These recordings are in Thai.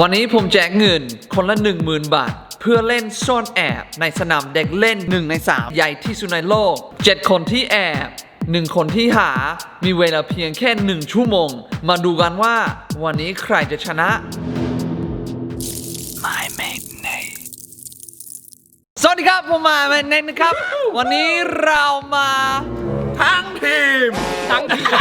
วันนี้ผมแจกเงินคนละ 10,000 บาท เพื่อเล่นซ่อนแอบในสนามเด็กเล่น 1 ใน 3 ใหญ่ที่สุดในโลก 7 คนที่แอบ 1 คนที่หา มีเวลาเพียงแค่ 1 ชั่วโมง มาดูกันว่าวันนี้ใครจะชนะ My mate Nate สวัสดีครับ ผมมาแมนเนตนะครับ วันนี้เรามา ทั้งทีม ทั้งทีม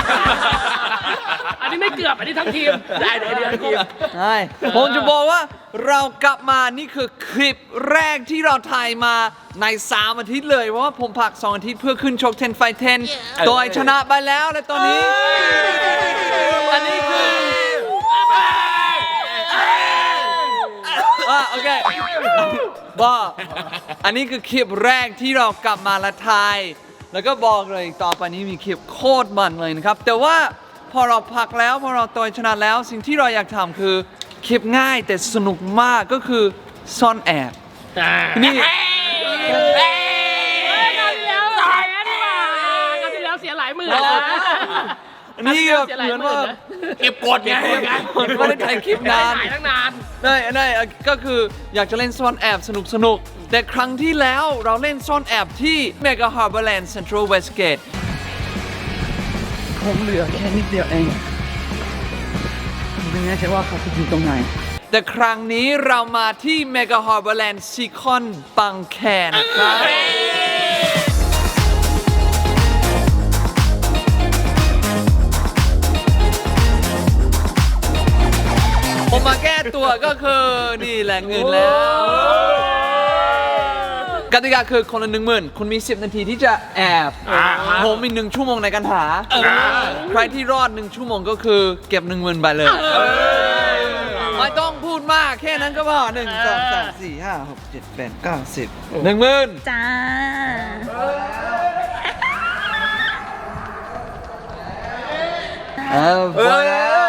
อันนี้ไม่เกือบอันนี้ทั้งทีม ได้เดี๋ยวเดี๋ยวทีม ใช่ผมจะบอกว่าเรากลับมานี่คือคลิปแรกที่เราถ่ายมาใน 3 อาทิตย์เลยเพราะว่าผมพัก 2 อาทิตย์เพื่อขึ้นชก10ไฟ10โดยชนะไปแล้วและตอนนี้ อันนี้คืออะโอเคบอกอันนี้คือคลิปแรกที่เรากลับมาและถ่าย แล้วก็บอกเลยต่อไปนี้มีคลิปโคตรมันเลยนะครับ แต่ว่าพอเราพักแล้วพอเราต่อยชนะแล้ว สิ่งที่เราอยากทำคือคลิปง่ายแต่สนุกมากก็คือซ่อนแอบนี่งานที่แล้วแสนกว่างานที่แล้วเสียหลายหมื่นนะ นี่แบบเหมือนว่าเก็บกดไงผมไม่ได้ถ่ายคลิปนานถ่ายตั้งนานได้ได้ก็คืออยากจะเล่นซ่อนแอบสนุกสนุกๆแต่ครั้งที่แล้วเราเล่นซ่อนแอบที่ Mega Harborland Central Westgate ผมเหลือแค่นิดเดียวเองไม่แน่ใจว่าเขาจะอยู่ตรงไหนแต่ครั้งนี้เรามาที่ Mega Harborland Seacon ปังแคนะครับผมมาแก้ ตัวก็คือนี่แหละเงินแล้วกติกาคือคนละหนึ่งหมื่นคุณมี 10 นาทีที่จะแอบผมมีหนึ่งชั่วโมงในการหา ใครที่รอดหนึ่งชั่วโมงก็คือเก็บหนึ่งหมื่นไปเลยไม่ต้องพูดมากแค่นั้นก็พอหนึ่งสองสามสี่ห้าหกเจ็ดแปดเก้าสิบหนึ่งหมื่นจ้าเออพอแล้ว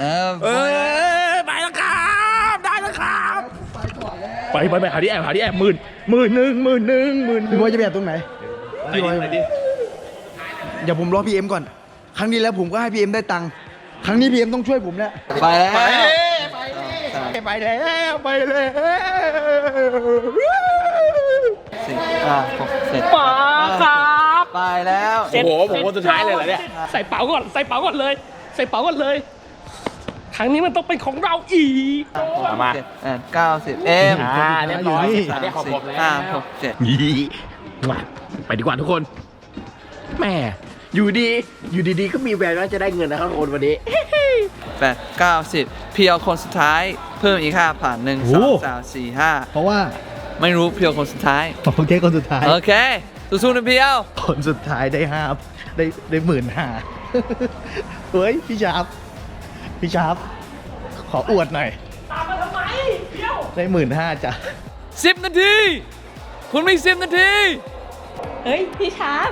เออพอแล้ว ไปแล้วครับ ได้แล้วครับ ไปไปไปหาที่แอบหาที่แอบหมื่นหมื่นหนึ่งหมื่นหนึ่งหมื่นพี่บอยจะไปแอบตรงไหนพี่บอยเดี๋ยวผมรอพี่เอ็มก่อน ครั้งนี้แล้วผมก็ให้พี่เอ็มได้ตังค์ ครั้งนี้พี่เอ็มต้องช่วยผมแล้วไปแล้วไปแล้วไปแล้วสิบอะหกเจ็ดป๋าครับไปแล้ว โอ้โหผมคนสุดท้ายเลยเหรอเนี่ย ใส่เป๋าก่อนใส่เป๋าก่อนเลย ใส่เป๋าก่อนเลย ครั้งนี้มันต้องเป็นของเราอีกมาเจ็ดแปดเก้าสิบเอ็มอ่าเรียบร้อยสามอันนี้ของสี่ผมแล้ว ห้าหกเจ็ดมาไปดีกว่าทุกคนแม่อยู่ดี อยู่ดีๆ ก็มีแววว่าจะได้เงินนะครับทุกคนวันนี้ แปดเก้าสิบเพียวคนสุดท้าย เพิ่มอีกห้าผ่านหนึ่งสองสามสี่ห้าเพราะว่าไม่รู้เพียวคนสุดท้ายโอเคคนสุดท้าย โอเค สู้ๆนะเพียว คนสุดท้ายได้ห้าได้ได้หมื่นห้าเฮ้ย พี่ชาร์ป พี่ชาร์ปขออวดหน่อย ตามมาทำไมเดี๋ยวได้หมื่นห้าจ้ะ สิบนาที คุณมีสิบนาที เฮ้ย พี่ชาร์ป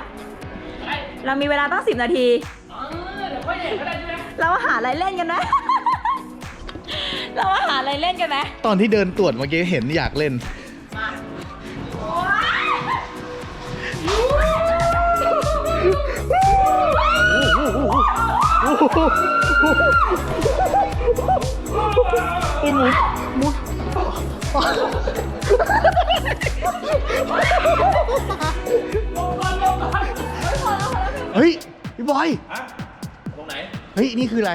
เรามีเวลาตั้งสิบนาทีเดี๋ยวค่อยเห็นก็ได้ใช่ไหมเรามาหาอะไรเล่นกันไหม เรามาหาอะไรเล่นกันไหมตอนที่เดินตรวจเมื่อกี้เห็นอยากเล่น เฮ้ยพี่บอยตรงไหน เฮ้ยนี่คืออะไร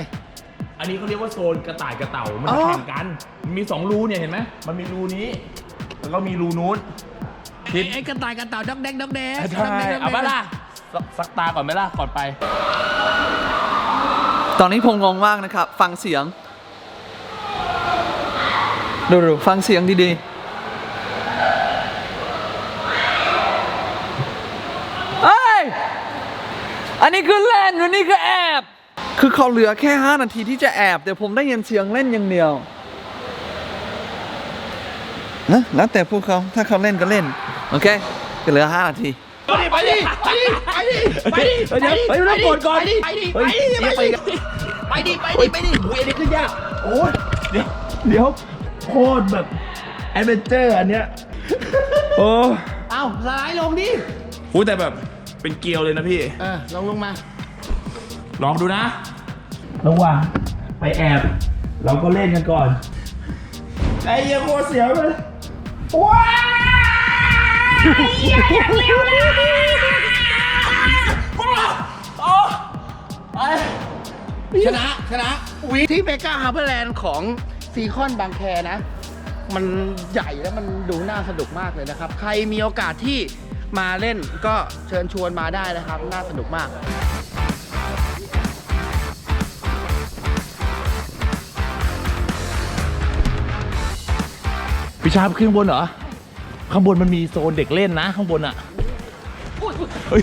อันนี้เขาเรียกว่าโซนกระต่ายกระเต่า มันอ๋อแข่งกันมัน มีสองรูเนี่ยเห็นไหม มันมีรูนี้ แล้วก็มีรูนู้นทิศไอ้กระต่ายกระเต่าดอกแดงดอกแดงใช่เอาปะล่ะสักสักตาก่อนไหมล่ะ ก่อนไป ตอนนี้ผมงงมากนะครับ ฟังเสียง ดูดูฟังเสียงดีๆเอ้ย อันนี้คือเล่นอันนี้คือแอบ คือเขาเหลือแค่ 5 นาทีที่จะแอบ แต่ผมได้ยินเสียงเล่นอย่างเดียวนะแล้วแต่พวกเขาถ้าเขาเล่นก็เล่น โอเคก็เหลือ 5 นาที ไปดิไปดิไปดิไปดิไปดิเดี๋ยวไปต้องกดก่อนไปดิไปดิไปดิไปดิไปดิไปดิโอ้ยอันนี้ขึ้นยากโอ้ยเดี๋ยวเดี๋ยวโคตรแบบแอดเวนเจอร์อันเนี้ยโอ้เอ้าสไลด์ลงดิโหแต่แบบเป็นเกลียวเลยนะพี่ เออลงลงมา ลองดูนะ ระหว่างไปแอบ เราก็เล่นกันก่อนไอ้เหี้ยังโคตรเสียวเลยว้าว ชนะ ชนะวีที่เมกาฮาร์เบอร์แลนด์ของซีคอนบางแคนะ มันใหญ่แล้วมันดูน่าสนุกมากเลยนะครับ ใครมีโอกาสที่มาเล่นก็เชิญชวนมาได้นะครับ น่าสนุกมากพี่ชาบขึ้นบนเหรอ ข้างบนมันมีโซนเด็กเล่นนะ ข้างบนอะเฮ้ย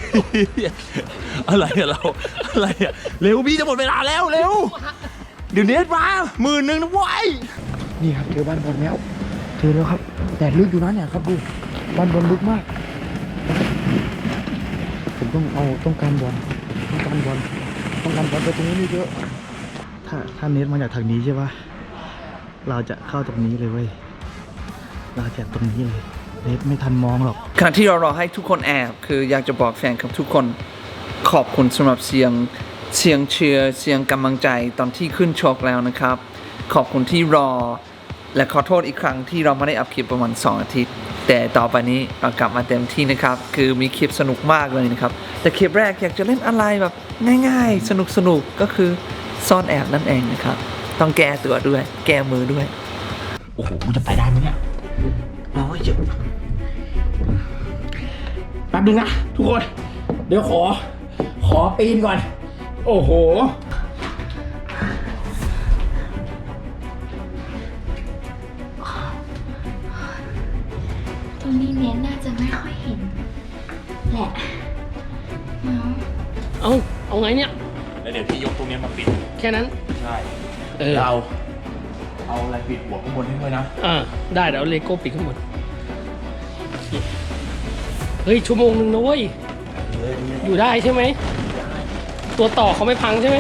อะไรอะเราอะไรอะเร็วพี่จะหมดเวลาแล้วเร็ว เดี๋ยวเนทมาหมื่นหนึ่งนะเว้ยนี่ครับเจอบ้านบอลแล้วเจอแล้วครับแต่ลึกอยู่นะเนี่ยครับดูบ้านบอลลึกมาก ผมต้องเอาต้องการบอลต้องการบอลต้องการบอลไปตรงนี้นี่เยอะถ้าถ้าเน็ตมาจากทางนี้ใช่ปะเราจะเข้าตรงนี้เลยเว้ยเราจะตรงนี้เลย เน็ตไม่ทันมองหรอกขณะที่เรารอให้ทุกคนแอบคืออยากจะบอกแฟนคลับทุกคนขอบคุณสำหรับเสียงเสียงเชียร์เสียงกำลังใจตอนที่ขึ้นชกแล้วนะครับ ขอบคุณที่รอ และขอโทษอีกครั้งที่เราไม่ได้อัพคลิปประมาณ2อาทิตย์ แต่ต่อไปนี้เรากลับมาเต็มที่นะครับ คือมีคลิปสนุกมากเลยนะครับ แต่คลิปแรกอยากจะเล่นอะไรแบบง่าย ๆ สนุกๆก็คือซ่อนแอบนั่นเองนะครับ ต้องแก้ตัวด้วย แก้มือด้วย โอ้โหกูจะไปได้ไหมเนี่ยโอ้ยเจ็บ แป๊บนึงนะทุกคน เดี๋ยวขอ ขอปีนก่อน โอ้โห ตรงนี้เน้นน่าจะไม่ค่อยเห็น แหละเนาะเอาเอาไงเนี่ย แล้วเดี๋ยวพี่ยกตรงนี้มาปิด แค่นั้น ใช่เออเรา เอาอะไรปิดหัวข้างบนให้ด้วยนะ อ่าได้เดี๋ยวเอาเลโก้ปิดข้างบน เฮ้ยชั่วโมงหนึ่งนะเว้ยอยู่ได้ใช่ไหม ตัวต่อเขาไม่พังใช่ไหม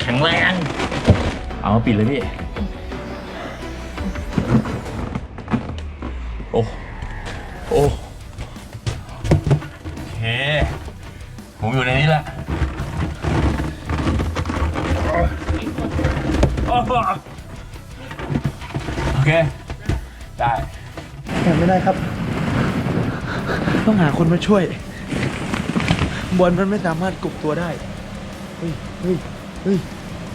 แข็งแรง เอามาปิดเลยพี่ คนมาช่วย บอลมันไม่สามารถกลุกตัวได้ เฮ้ย เฮ้ย เฮ้ย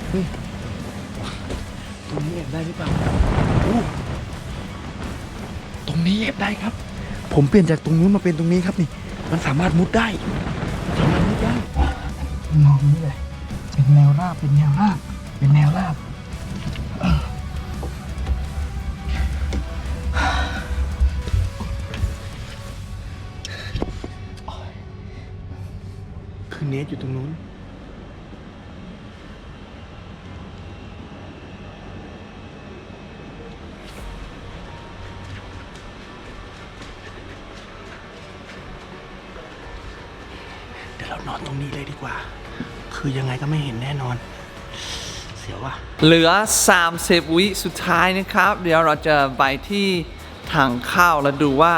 เฮ้ยตรงนี้แอบได้หรือเปล่าอู้ตรงนี้แอบได้ครับ ผมเปลี่ยนจากตรงนู้นมาเป็นตรงนี้ครับนี่ มันสามารถมุดได้มันสามารถมุดได้ มองนี่เลยเป็นแนวราบเป็นแนวราบ เป็นแนวราบ เนทอยู่ตรงนู้น เดี๋ยวเรานอนตรงนี้เลยดีกว่า คือยังไงก็ไม่เห็นแน่นอน เสียวว่ะ เหลือ 30 วิสุดท้ายนะครับ เดี๋ยวเราจะไปที่ทางเข้าแล้วดูว่า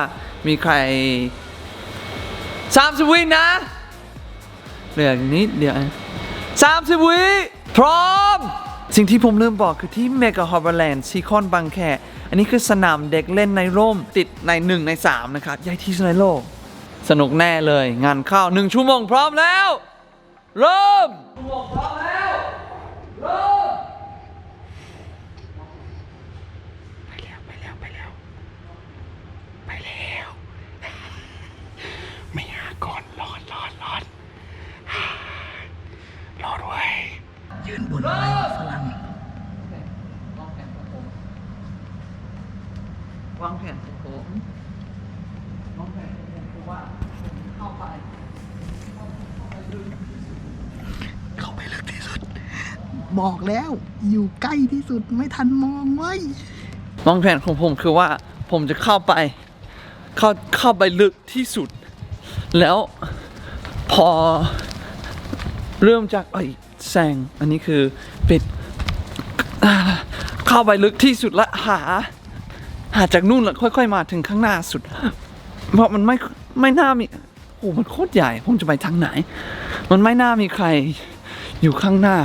มีใคร 30 วินะ เหลืออีกนิดเดียว30วิพร้อม สิ่งที่ผมลืมบอกคือที่เมกะฮอ r ์ o ร์แลนด์ซีคอนบางแค อันนี้คือสนามเด็กเล่นในร่มติดใน 1 ใน 3 นะครับ ใหญ่ที่สุดในโลก สนุกแน่เลย งานเข้า 1 ชั่วโมงพร้อมแล้ว เริ่มไปแล้ว ไปแล้ว ไปแล้ว ไปแล้ว ไม่หาก่อน รอดรอดรอดรอด้วย ยืนบนอะไรวะฝรั่งวางแผนของผมวางแผนของผมคือว่าผมเข้าไปเข้าไปลึกที่สุด บอกแล้วอยู่ใกล้ที่สุดไม่ทันมองไว้ยวางแผนของผมคือว่า ผมจะเข้าไป เข้าเข้าไปลึกที่สุด แล้วพอเริ่มจากไอ้ แซง อันนี้คือปิด เข้าไปลึกที่สุดและหา หาจากนู่นแล้วค่อย ๆ มาถึงข้างหน้าสุด เพราะมันไม่ไม่น่ามีโอ้มันโคตรใหญ่ ผมจะไปทางไหน มันไม่น่ามีใครอยู่ข้างหน้า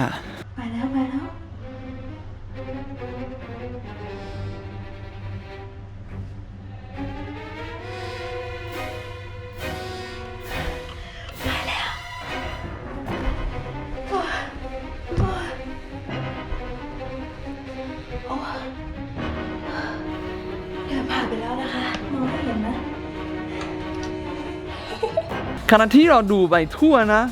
ขณะที่เราดูไปทั่วนะ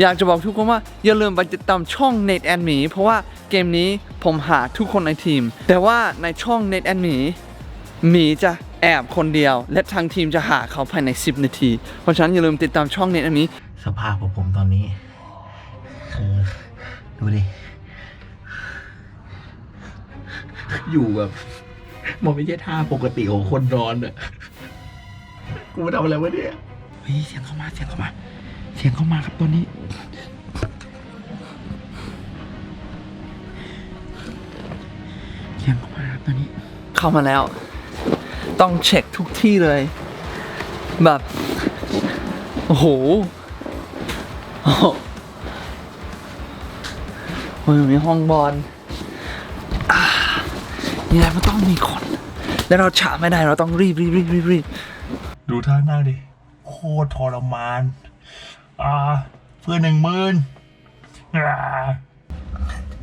อยากจะบอกทุกคนว่า อย่าลืมไปติดตามช่อง Net and Me เพราะว่าเกมนี้ผมหาทุกคนในทีม แต่ว่าในช่อง Net and Me หมีจะแอบคนเดียว และทางทีมจะหาเขาภายใน 10 นาที เพราะฉะนั้นอย่าลืมติดตามช่อง Net and Me สภาพของผมตอนนี้คือดูดิ อยู่แบบมันไม่ใช่ท่าปกติของคนนอนอะกูทำอะไรวะเนี่ย ฮ้ยเสียงเข้ามาเสียงเข้ามา เสียงเข้ามาครับตอนนี้เสียงเข้ามาครับตอนนี้ เข้ามาแล้ว ต้องเช็คทุกที่เลย แบบ โอ้โหโอ้โหโอ้ยมีห้องบอลอ่ายังไงมันต้องมีคน แล้วเราช้าไม่ได้เราต้องรีบรีบรีบรีบรีบดูท่านั่งดิโค ตรทรมาน อ่า เพื่อหนึ่งหมื่นอ่า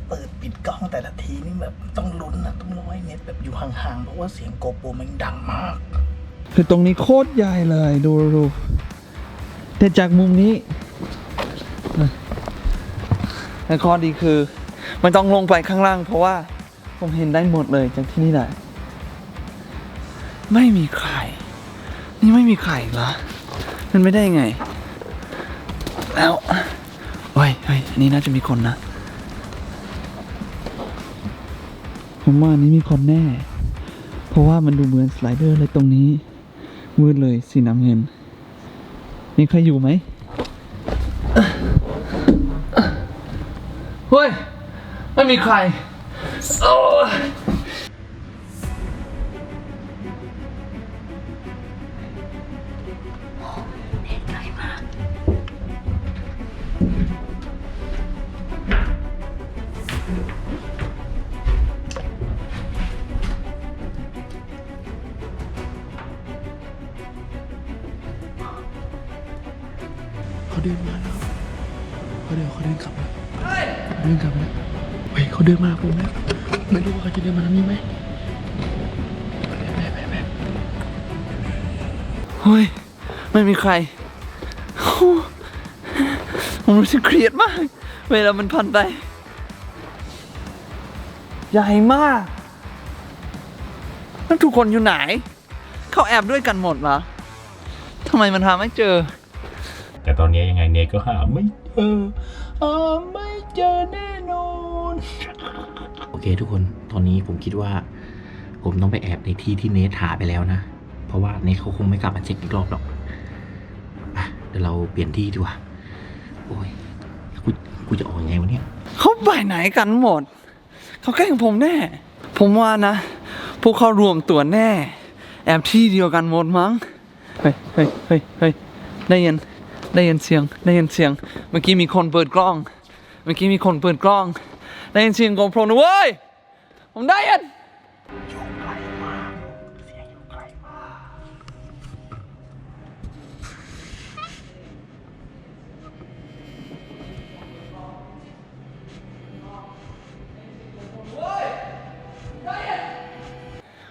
เปิดปิดกล้องแต่ละทีนี่แบบต้องลุ้นนะต้องร้อยเน็ตแบบอยู่ห่างๆ เพราะว่าเสียงโกโปรมันดังมาก คือตรงนี้โคตรใหญ่เลยดูดูแต่จากมุมนี้แต่ข้อดีคือไม่ต้องลงไปข้างล่าง เพราะว่าผมเห็นได้หมดเลยจากที่นี่แหละไม่มีใคร นี่ไม่มีใครเหรอ มันไม่ได้ยังไง แล้วเฮ้ยเฮ้ยอันนี้น่าจะมีคนนะ ผมว่าอันนี้มีคนแน่ เพราะว่ามันดูเหมือนสไลเดอร์เลยตรงนี้มืดเลยสีน้ำเงินมีใครอยู่ไหมเฮ้ย ไม่มีใครโอ้ เฮ้ยเขาเดินมาผมแล้วไม่รู้ว่าเขาจะเดินมาทางนี้ไหมเฮ้ยไม่มีใครโอ้ผมรู้สึกเครียดมาก เวลามันผ่านไป ใหญ่มากแล้วทุกคนอยู่ไหน เขาแอบด้วยกันหมดเหรอทำไมมันหาไม่เจอ แต่ตอนนี้ยังไงเนก็หาไม่เจอหาไม่เจอแน่นอน เคทุกคน ตอนนี้ผมคิดว่า ผมต้องไปแอบในที่ที่เนทหาไปแล้วนะ เพราะว่าเนทเขาคงไม่กลับมาเช็คอีกรอบหรอกอเดี๋ยวเราเปลี่ยนที่ดีกว่า โอ้ยกูกูจะออกยังไงวะเนี่ย เขาไปไหนกันหมด เขาแกล้งผมแน่ ผมว่านะ พวกเขารวมตัวแน่ แอบที่เดียวกันหมดมั้ง เฮ้ยเฮ้ยเฮ้ยเฮ้ยได้ยินได้ยินเสียง ได้ยินเสียง เมื่อกี้มีคนเปิดกล้อง เมื่อกี้มีคนเปิดกล้อง ได้ยินเสียงโกโปรนะเว้ย ผมได้ยิน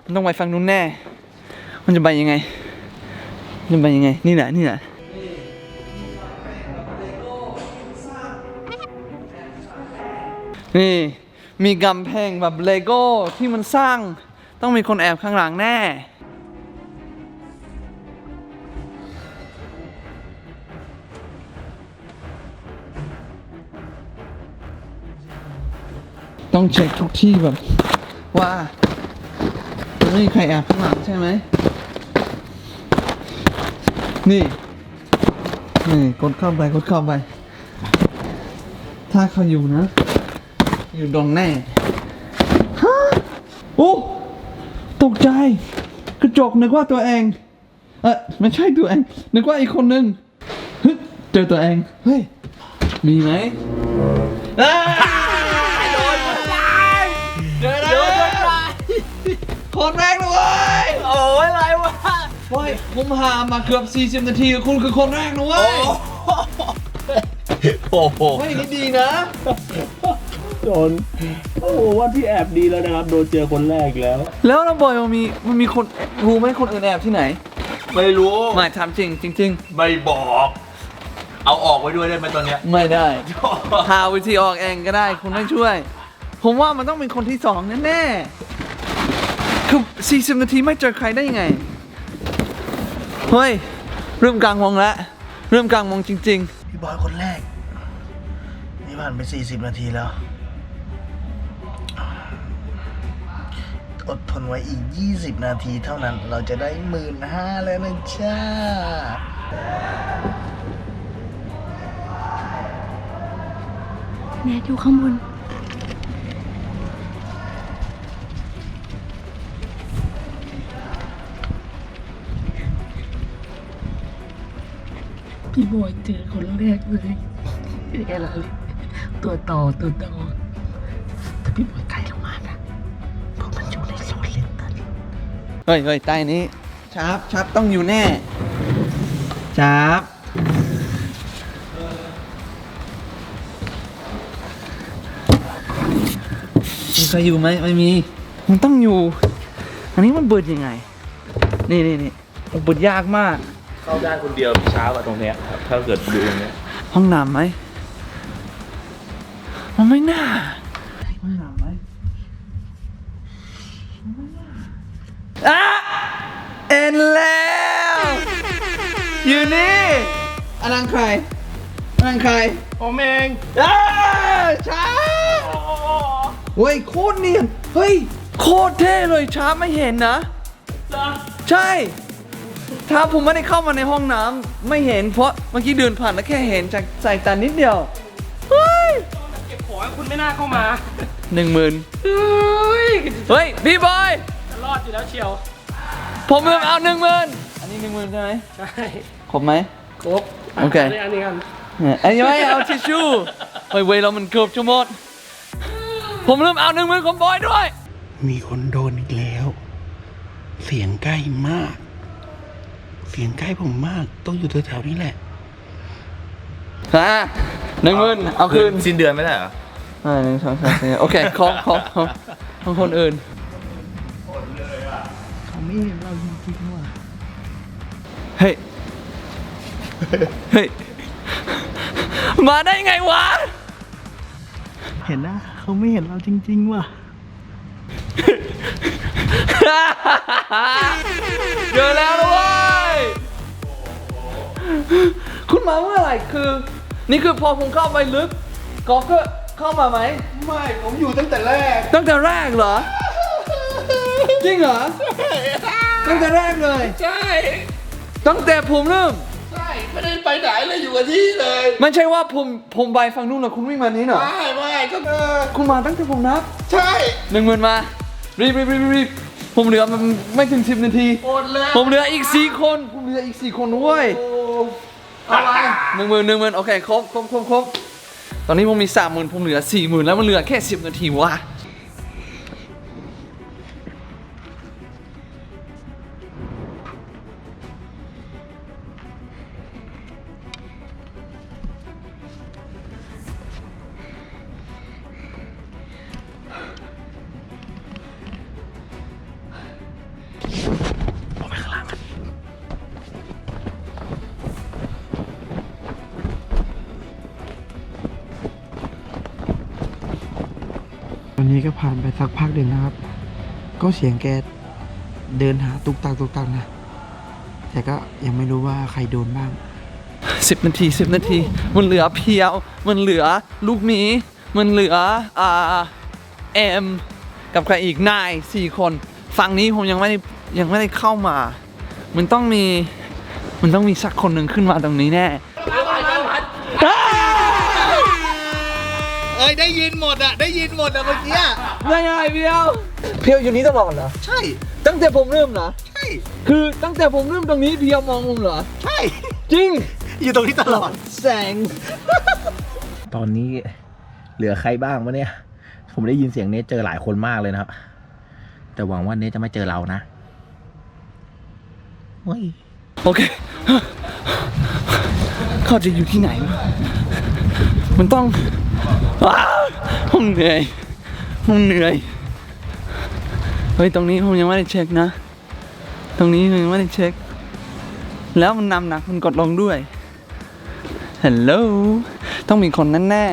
มันต้องไปฟังนู้นแน่ มันจะไปยังไง มันจะไปยังไง นี่แหละ นี่แหละ นี่มีกำแพงแบบเลโก้ที่มันสร้างต้องมีคนแอบข้างหลังแน่ต้องเช็คทุกที่แบบ ว่าไม่มีใครแอบข้างหลังใช่ไหม นี่นี่กดเข้าไปกดเข้าไป ถ้าเขาอยู่นะ อยู่ตรงแน่ฮะโอ้ตกใจ กระจกนึกว่าตัวเองเออไม่ใช่ตัวเอง นึกว่าอีกคนนึงฮึเจอตัวเอง เฮ้ย มีไหมอ้าโดนเจอแล้วคนแรกเลยเว้ยโอ้ยอะไรวะเฮ้ยผมหามาเกือบ 40 นาที คุณคือคนแรกนะเว้ยโอ้โหเฮ้ยนี่ดีนะ โดนโอ้โหว่าพี่แอบดีแล้วนะครับ โดนเจอคนแรกอีกแล้ว แล้วน้องบอยมันมีมันมีคนรู้ไหมคนอื่นแอบที่ไหนไม่รู้ไม่ทำจริงจริง ไม่บอก เอาออกไว้ด้วยได้ไหมตอนเนี้ย ๆ ไม่ได้หาวิธีออกเองก็ได้คุณไม่ช่วย ผมว่ามันต้องเป็นคนที่สองแน่ๆคือ40นาทีไม่เจอใครได้ยังไงเฮ้ยเริ่มกลางวงแล้วเริ่มกลางวงจริงพี่บอยคนแรก นี่ผ่านไป 40 นาทีแล้ว อดทนไว้อีก 20 นาทีเท่านั้นเราจะได้หมื่นห้าแล้วนะจ้าแนทอยู่ข้างบน พี่บอยเจอคนแรกเลยแค่นั้นเลยตัวต่อตัวต่อแต่พี่บอยไกลลง เฮ้ยเฮ้ยใต้นี้ชับชับต้องอยู่แน่ชับมีใครอยู่ไหมไม่มี มันต้องอยู่ อันนี้มันเบิดยังไง นี่นี่นี่มันเบิดยากมาก เข้าได้คนเดียวเช้ากว่าตรงเนี้ยครับถ้าเกิดดูตรงเนี้ยห้องน้ำไหมมันไม่น่า อันนั้นใครอันนั้นใครผมเองอ้าช้าเฮ้ยโคตรเนียนเฮ้ยโคตรเท่เลยช้าไม่เห็นนะใช่ ถ้าผมไม่ได้เข้ามาในห้องน้ำไม่เห็นเพราะเมื่อกี้เดินผ่านแล้วแค่เห็นจากสายตานิดเดียวเฮ้ยเก็บของคุณไม่น่าเข้ามาหนึ่งหมื่นเฮ้ยเฮ้ยพี่บอยจะรอดอยู่แล้วเชียว ผมลืมเอาหนึ่งหมื่นอันนี้หนึ่งหมื่นใช่ไหมใช่ ครบไหม ครบ โอเคนนี้อันนี้กันเนี่ยอันนี้ไม่เอาทิชชู่เฮ้ยเวยเรามันเกือบจะหมด ผมลืมเอาหนึ่งหมื่นของบอยด้วย มีคนโดนอีกแล้ว เสียงใกล้มาก เสียงใกล้ผมมาก ต้องอยู่แถวๆนี้แหละฮะหนึ่งหมื่นเอาคืนสิ้นเดือนไม่ได้เหรออ่าหนึ่งสองสามสี่โอเคของของของของคนอื่นเขาไม่เห็นเราจริงๆว่ะเฮ้ย เฮ้ย มาได้ไงวะ เห็นนะเขาไม่เห็นเราจริง ๆ ว่ะ เจอแล้วนะเว้ยคุณมาเมื่อไหร่คือ นี่คือพอผมเข้าไปลึกกอล์ฟก็เข้ามาไหม ไม่ ผมอยู่ตั้งแต่แรก ตั้งแต่แรกเหรอ จริงเหรอ ตั้งแต่แรกเลย ใช่ ตั้งแต่ผมเริ่มใช่ ไม่ได้ไปไหนเลยอยู่กับที่เลยไม่ใช่ว่าผมผมไปฝั่งนู้นแล้วคุณวิ่งมานี้เหรอไม่ไม่ก็เออคุณมาตั้งแต่ผมนับใช่หนึ่งหมื่นมารีบรีบรีบรีบผมเหลือมันไม่ถึงสิบนาทีโอดเลยผมเหลืออีกสี่คน ผมเหลืออีกสี่คนเว้ยโอ้อะไรหนึ่งหมื่นหนึ่งหมื่นโอเคครบครบครบครบตอนนี้ผมมีสามหมื่นผมเหลือสี่หมื่นแล้วมันเหลือแค่สิบนาทีวะ นนี้ก็ผ่านไปสักพักหนึ่งนะครับ ก็เสียงแกเดินหาตุกตักตุกตักนะ แต่ก็ยังไม่รู้ว่าใครโดนบ้างสิบนาทีสิบนาที มันเหลือเพียว มันเหลือลูกหมี มันเหลืออ่าเอ็มกับใครอีกนายสี่คน ฝั่งนี้ผมยังไม่ได้ยังไม่ได้เข้ามา มันต้องมี มันต้องมีสักคนหนึ่งขึ้นมาตรงนี้แน่ เอ้ยได้ยินหมดอะได้ยินหมดอะเมื่อกี้ได้ไงเพียวเพียวอยู่นี้ตลอดเหรอใช่ ตั้งแต่ผมเริ่มเหรอใช่ คือตั้งแต่ผมเริ่มตรงนี้เพียวมองผมเหรอใช่ จริง อยู่ตรงนี้ตลอด แสง ตอนนี้เหลือใครบ้างวะเนี่ย ผมได้ยินเสียงเนทเจอหลายคนมากเลยนะครับ แต่หวังว่าเนทจะไม่เจอเรานะเฮ้ย โอเค เขาจะอยู่ที่ไหนวะ มันต้องว้าผมเหนื่อยผมเหนื่อยเฮ้ยตรงนี้ผมยังไม่ได้เช็คนะ ตรงนี้ผมยังไม่ได้เช็ค แล้วมันนำหนักมันกดลงด้วยฮัลโหลต้องมีคนแน่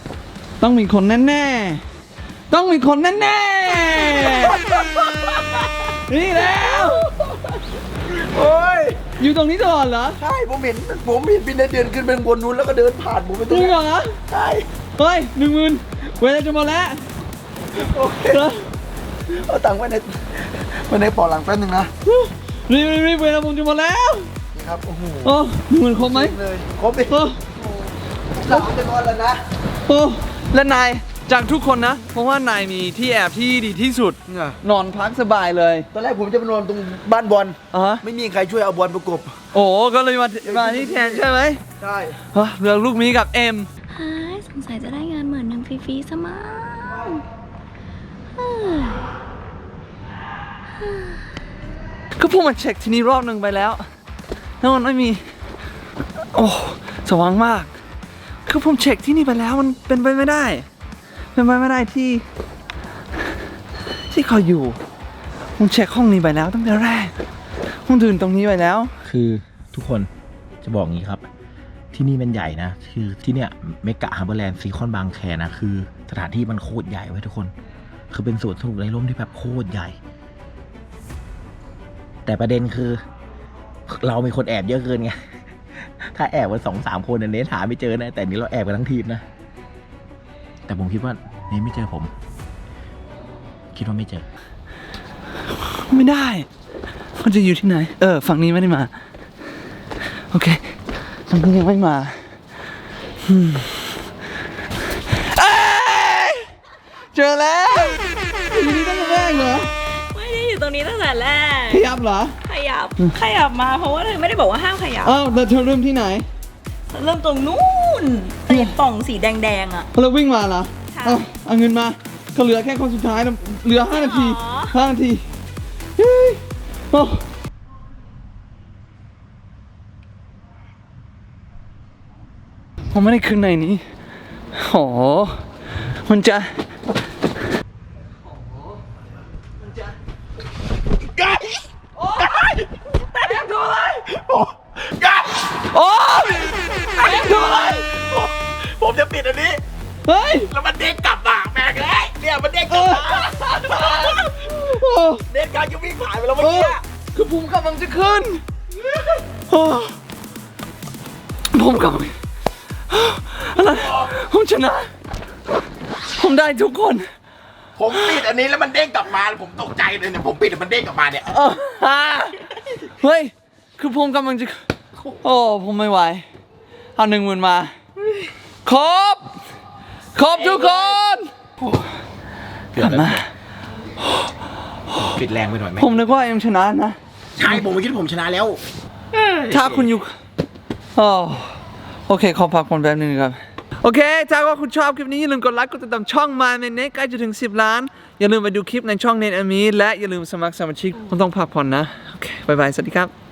ๆต้องมีคนแน่ๆต้องมีคนแน่ๆนี่แล้ว โอ้ย อยู่ตรงนี้ตลอดเหรอใช่ผมเห็นผมเห็นพี่เนทเดินขึ้นไปบนนู้นแล้วก็เดินผ่านผมไปตจรงริงนี้เหรอใช่เฮ้ยหนึ่งหมื่นเวลาจะหมาแล้วโอเคเอาตังค์ไว้ในไว้ในปอหลังแป๊บนึงนะรีบรีบรีบเวลาผมจะหมาแล้วนี่ครับโอ้โหโอ้หนึ่งหมื่นครบไหมเลยครบดิโอ้หลังจะนอนแล้วนะโอ้และนาย จากทุกคนนะ เพราะว่านายมีที่แอบที่ดีที่สุด นอนพักสบายเลยตอนแรกผมจะไปนอนตรงบ้านบอลอะฮะไม่มีใครช่วยเอาบอลประกบ โอ้ก็เลยมามาที่แทนใช่ไหมใช่เฮ้ยเรื่องลูกหมีกับเอ็มเฮ้ยสงสัยจะได้งานหมื่นหนึ่งฟรีๆซะมั้งเฮ้ยก็พวกมันเช็คที่นี่รอบหนึ่งไปแล้วแล้วมันไม่มี โอ้สว่างมาก คือผมเช็คที่นี่ไปแล้วมันเป็นไปไม่ได้ เป็นไปไม่ได้ที่ ที่เขาอยู่ผมเช็คห้องนี้ไปแล้วตั้งแต่แรกผมตื่นตรงนี้ไปแล้ว คือทุกคนจะบอกงี้ครับ ที่นี่มันใหญ่นะ คือที่เนี่ยเมกะฮาร์เบอร์แลนด์ซีคอนบางแคนะ คือสถานที่มันโคตรใหญ่ไว้ทุกคน คือเป็นสวนสนุกในร่มที่แบบโคตรใหญ่ แต่ประเด็นคือ เรามีคนแอบเยอะเกินไงถ้าแอบกันสองสามคนเนี่ยเนทหาไม่เจอนะแต่นี้เราแอบกันทั้งทีมนะ แต่ผมคิดว่าเนทไม่เจอผม คิดว่าไม่เจอ ไม่ได้เขาจะอยู่ที่ไหน เออ ฝั่งนี้ไม่ได้มา โอเคฝั่งนี้ยังไม่มาอืมเอ้ยเจอแล้วอยู่นี่ตั้งแต่แรกเหรอไม่ได้อยู่ตรงนี้ตั้งแต่แรก ขยับเหรอขยับ ขยับมาเพราะว่าเธอไม่ได้บอกว่าห้ามขยับ อ้าวแต่เธอเริ่มที่ไหน เริ่มตรงนู้น ตีป่องสีแดงๆอะ เราวิ่งมาเหรอค่ะ เอาเอาเงินมาก็เหลือแค่คนสุดท้ายนะเหลือห้านาทีหรอห้านาทีเฮ้ยโอ้ผมไม่ได้ขึ้นในนี้โหมันจะ เฮ้ย แล้วมันเด้งกลับมาแม่งเลยเนี่ยมันเด้งกลับมาโอ้เด้งกลับจะวิ่งผ่านไปแล้วเมื่อโอ้กี้ คือผมกำลังจะขึ้นโอ้ผมกำลังอะไรผมชนะ ผมได้ทุกคน ผมปิดอันนี้แล้วมันเด้งกลับมา ผมตกใจเลยเนี่ย ผมปิดแล้วมันเด้งกลับมาเนี่ยเออฮ่าเฮ้ย คือผมกำลังจะ โอ้ ผมไม่ไหว เอาหนึ่งหมื่นมา ครบ ครบทุกคนกลับมาปิดแรงไปหน่อยไหมผมนึกว่าเอ็มชนะนะ ใช่ผมคิดว่าผมชนะแล้วถ้าคุณอยู่โอ้โอเค ขอพักผ่อนแป๊บนึงครับ โอเค ถ้าว่าคุณชอบคลิปนี้ อย่าลืมกดไลค์ กดติดตามช่องมาในเน็ตใกล้จะถึง 10 ล้าน อย่าลืมไปดูคลิปในช่องเน็ตอามีและอย่าลืมสมัครสมาชิกผมต้องพักผ่อนนะ โอเคบ๊ายบาย สวัสดีครับ